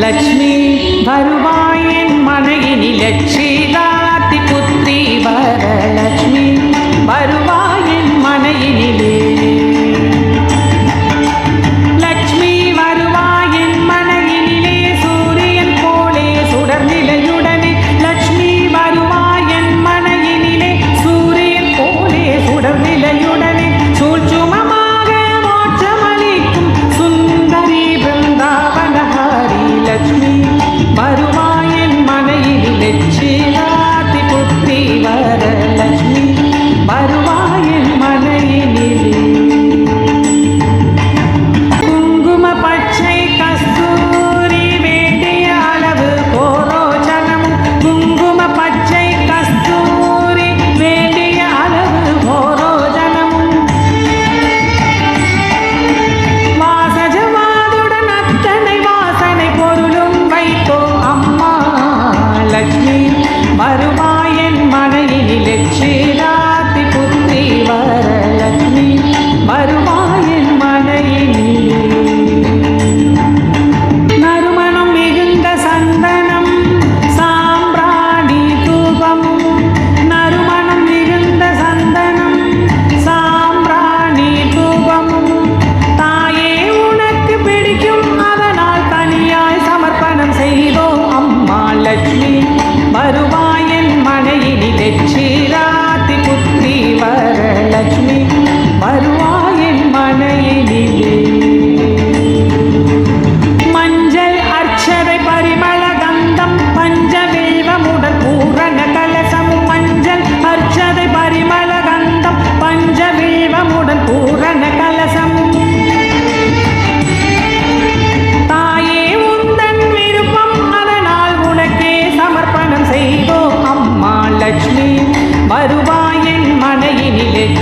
லட்சுமி வருவாயின் மனையினி லட்சிதாத்தி புத்தி வரலட்சுமி வரு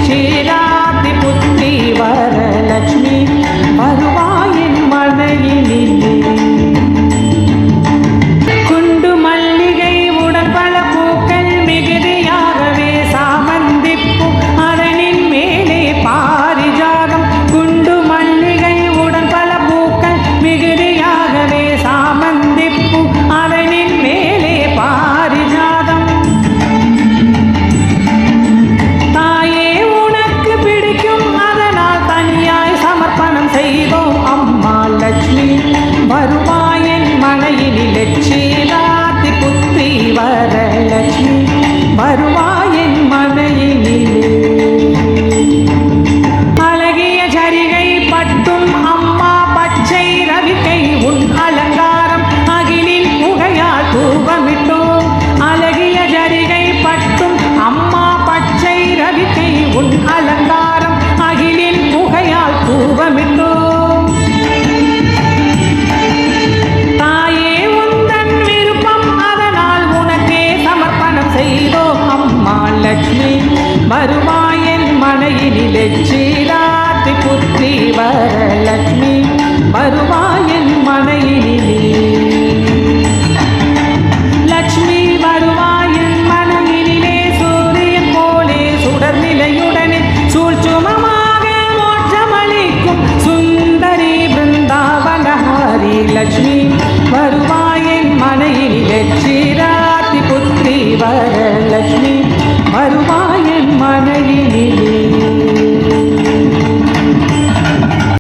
সে I don't want. மகாலட்சுமி வருவாயன் மனையினிலே சீராத்தி புத்தி வரலட்சுமி வருவாயன் மனையினிலே. லட்சுமி வருவாயன் மனையினிலே சூரியன் போலே சுடர் நிலையுடனே சூழ்ச்சுமமாக மோட்சமளிக்கும் சுந்தரி பிருந்தாவனஹாரி லட்சுமி வருவாயன் மனையினிலே சீராத்தி புத்தி வரலட்சுமி வருவாயன் மனையிலே